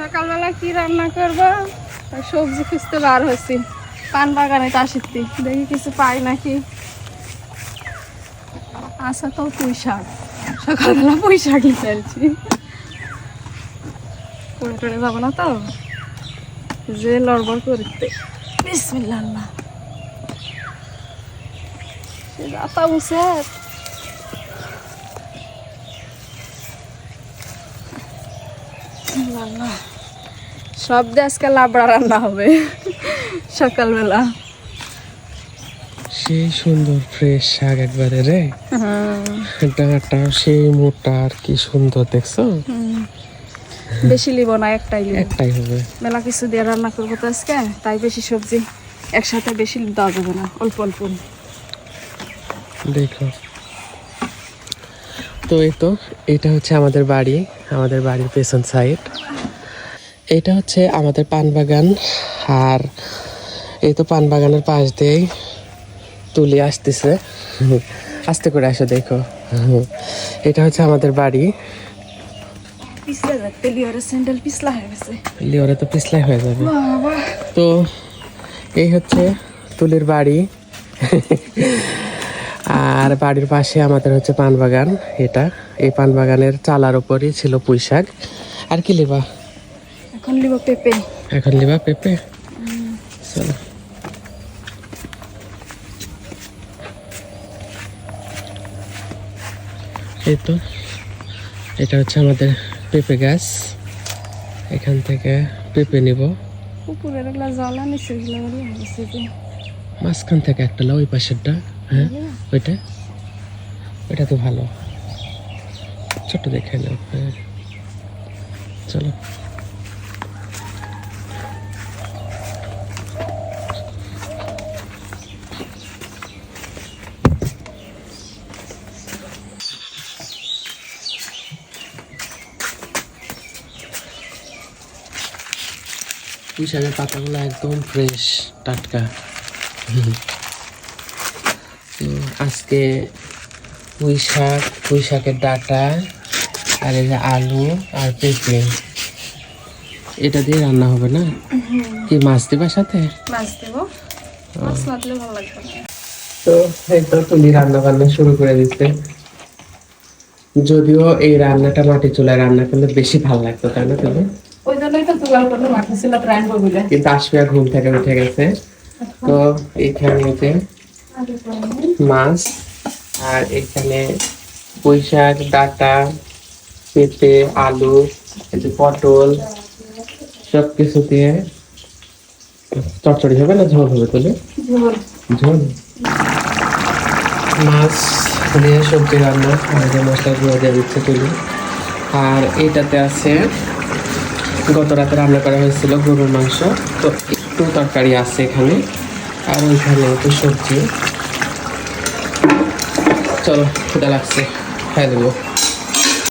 সকালবেলা কি রান্না করব? সবজি খুঁজতে বার হয়েছি। পান বাগানে চাষিতি দেখি কিছু পাই নাকি। আচ্ছা তো পুঁই শাক। সকালবেলা পুঁই শাকই ফেলছি। করে টড়ে যাব না তো? যে লড়বড় করতে। বিসমিল্লাহ। বুঝে আল্লাহ। সব দিয়ে আজকে লাবড়া রান্না হবে। সকালবেলা। সেই সুন্দর ফ্রেশ শাক একবারে রে। ডাঁটা সেই মোটা আর কি সুন্দর দেখছ? বেশি লিব না একটাই লিব। একটাই হবে। মেলা কিছু দিয়ে রান্না করব তো আজকে তাই বেশি সবজি একসাথে বেশি দেওয়া যাবে না অল্প অল্প। দেখো। তো এই তো এটা হচ্ছে আমাদের বাড়ি আমাদের বাড়ির পেছন সাইড এটা হচ্ছে আমাদের পান বাগান আর এই তো পান বাগানের পাশ দিয়েই তুলি আসতেছে। আস্তে করে আসো দেখো। এটা হচ্ছে আমাদের বাড়ি। লিওরে তো পিছলাই হয়ে যাবে। তো এই হচ্ছে তুলির বাড়ি। আর বাড়ির পাশে আমাদের হচ্ছে পান বাগান এটা। এই পান বাগানের চালার উপরই ছিল পুঁই শাক আর কি লিবা? এখন লিব পেঁপে। এখন লিবা পেঁপে? চলো। এই তো এটা হচ্ছে আমাদের পেঁপে গাছ। এখান থেকে পেঁপে নিব। পুকুরের এগুলা জল হয়েছে যে মাঝখান থেকে একটা লাও ওই পাশেরটা হ্যাঁ। ওইটা? ওইটা তো ভালো। ছোট দেখে নাও হ্যাঁ। চলো। পুঁই শাকের পাতাগুলো একদম ফ্রেশ টাটকা। তো আজকে পুঁই শাক পুঁই শাকের ডাটা আর এই যে আলু আর পেঁপে। এটা দিয়ে রান্না হবে না? কি মাছ দিবা সাথে? মাছ দেবো। মাছ না ভালো লাগবে। তো এই তো তুমি রান্না বান্না শুরু করে দিতে। যদিও এই রান্নাটা মাটি চুলায় রান্না করলে বেশি ভালো লাগতো তাই না তুমি? ওই জন্যই তো জোগাড় করলে মাঠে ছিল প্রাণ বলে কিন্তু আসমিয়া ঘুম থেকে উঠে গেছে। তো এখানে যে মাছ আর এখানে পুঁই শাক ডাটা পেঁপে আলু এই যে পটল সব কিছু দিয়ে চটচড়ি হবে না ঝোল হবে তুলে ঝোল। মাছ দিয়ে সবজি রান্না আর মশলা গুঁড়ো দিয়ে দিচ্ছে তুলি। আর এটাতে আছে গত রাতে রান্না করা হয়েছিল গরুর মাংস। তো একটু তরকারি আছে এখানে। আর ওইখানে একটু সবজি। চলো ক্ষুদা লাগছে। খাই দেবো।